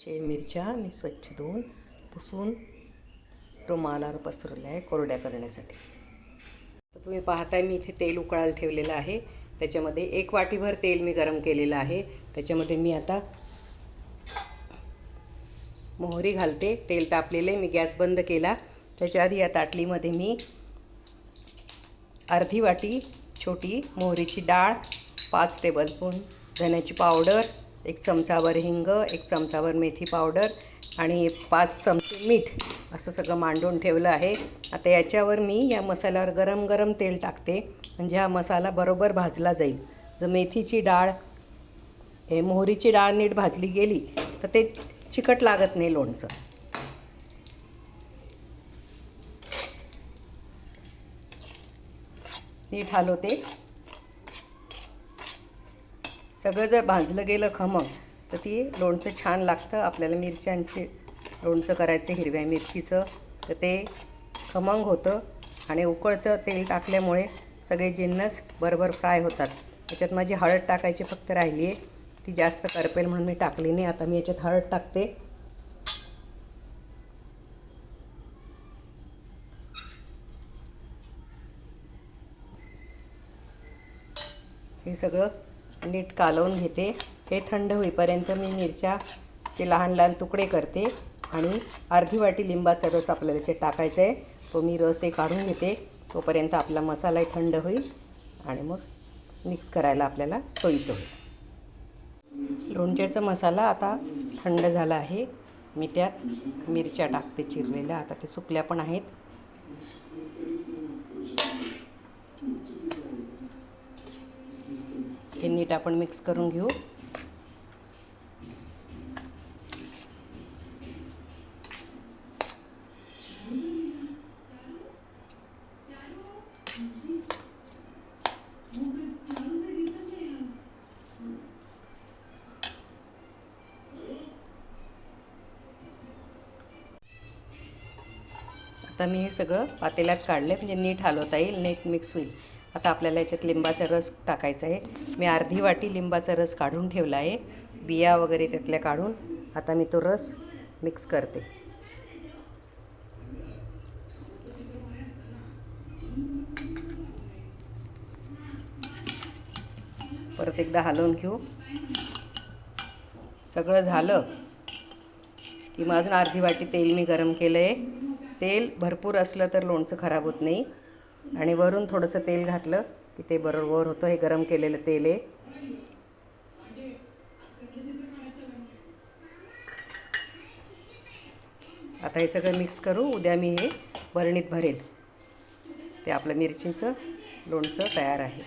शे मिरच्या मी स्वच्छ धुवून पुसून रुमालावर पसरवल्या आहे कोरड्या करण्यासाठी. तर तुम्ही पाहताय मी इथे तेल उकळायला ठेवलेलं आहे. त्याच्यामध्ये एक वाटीभर तेल मी गरम केलेलं आहे. त्याच्यामध्ये मी आता मोहरी घालते. तेल तापलेले मी गॅस बंद केला. त्याच्या आधी या ताटलीमध्ये मी अर्धी वाटी छोटी मोहरीची डाळ पाच टेबलस्पून धण्याची पावडर एक चमचाभर हिंग एक चमचाभर मेथी पावडर आणि पाच चमचे मीठ असं सगळं मांडून ठेवलं आहे. आता याच्यावर मी या मसाल्यावर गरम गरम तेल टाकते. म्हणजे हा मसाला बरोबर भाजला जाईल. जर मेथीची डाळ हे मोहरीची डाळ नीट भाजली गेली तर ते चिकट लागत नाही लोणचं. नीट हलवते. सगळं जर भाजलं गेलं खमंग तर ती लोणचं छान लागतं. आपल्याला मिरच्यांचे लोणचं करायचं हिरव्या मिरचीचं तर ते खमंग होतं आणि उकळतं तेल टाकल्यामुळे सगळे जिन्नस बरोबर फ्राय होतात. त्याच्यात माझी हळद टाकायची फक्त राहिली आहे. ती जास्त करपेल म्हणून मी टाकली नाही. आता मी याच्यात हळद टाकते. हे सगळं नीट कालवून घेते. हे थंड होईपर्यंत मी मिरच्याचे लहान लहान तुकडे करते आणि अर्धी वाटी लिंबाचा रस आपल्याला त्याच्यात टाकायचा आहे. तो मी रस हे काढून घेते. तोपर्यंत आपला मसालाही थंड होईल आणि मग मिक्स करायला आपल्याला सोयीचं होईल. लोणच्याचा मसाला आता थंड झाला आहे. मी त्यात मिरच्या टाकते चिरलेल्या. आता ते सुकल्या पण आहेत. हे नीट आपण मिक्स करून घेऊ. आता मी हे सगळं पातेल्यात काढलं म्हणजे नीट हलवता येईल नीट मिक्स होईल. आता आपल्याला याच्यात लिंबाचा रस टाकायचा आहे. मी अर्धी वाटी लिंबाचा रस काढून ठेवला आहे. बिया वगैरे त्यातल्या काढून आता मी तो रस मिक्स करते. परत एकदा हलवून घेऊ. सगळं झालं की मग अजून अर्धी वाटी तेल मी गरम केलं आहे तेल भरपूर असलं तर लोणचं खराब होत नाही. आणि वरून थोडंसं तेल घातलं की ते बरोबर होतं. हे गरम केलेलं तेल आहे. आता हे सगळं मिक्स करू. उद्या मी हे बरणीत भरेल. ते आपलं मिरचीचं लोणचं तयार आहे.